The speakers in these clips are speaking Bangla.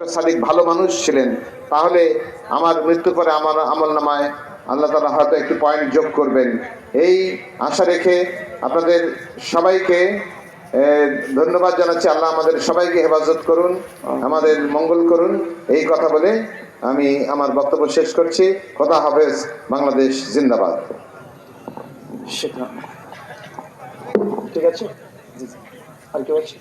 সাদিক ভালো মানুষ ছিলেন, তাহলে আমার মৃত্যুর পরে আমার আমল নামায় আল্লাহ তালা হয়তো একটি পয়েন্ট যোগ করবেন। এই আশা রেখে আপনাদের সবাইকে ধন্যবাদ জানাচ্ছি। আল্লাহ আমাদের সবাইকে হেফাজত করুন, আমাদের মঙ্গল করুন। এই কথা বলে আমি আমার বক্তব্য শেষ করছি। কথা হাফেজ, বাংলাদেশ জিন্দাবাদ। ঠিক আছে। আর কেউ আছে?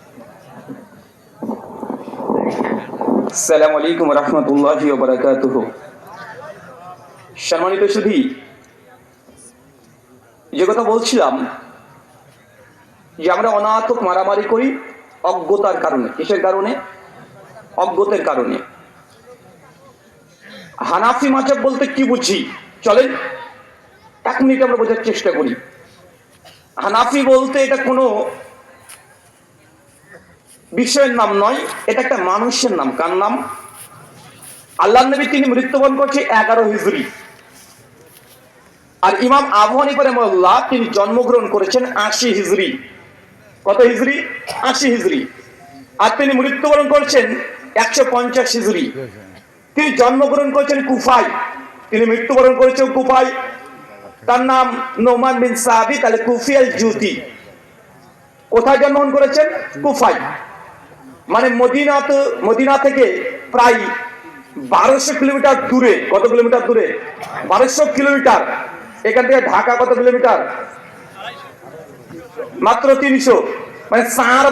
মারামারি করি অজ্ঞতার কারণে, কিসের কারণে? অজ্ঞতার কারণে। হানাফি মাজাব বলতে কি বুঝি? চলেন, এক মিনিট আমরা বোঝার চেষ্টা করি। হানাফি বলতে এটা কোনো বিষয়ের নাম নয়, এটা একটা মানুষের নাম। কার নাম? আল্লাহ নবী তিনি মৃত্যুবরণ করছে এগারো হিজড়ি আর ইমাম আবু হানিফা রহমাল্লাহ তিনি জন্মগ্রহণ করেছেন আশি হিজড়ি কত হিজড়ি আশি হিজড়ি আর তিনি মৃত্যুবরণ করছেন একশো পঞ্চাশ হিজড়ি তিনি জন্মগ্রহণ করেছেন কুফাই তিনি মৃত্যুবরণ করেছেন কুফাই তার নাম নোমান বিন সাহাবি তাহলে কুফিয়াল জুতি কোথায় জন্মগ্রহণ করেছেন? কুফাই মানে মদিনা তো মদিনা থেকে প্রায় বারোশো কিলোমিটার দূরে, কত কিলোমিটার দূরে? বারোশো কিলোমিটার। এখান থেকে ঢাকা কত কিলোমিটার? মাত্র তিনশো। মানে চার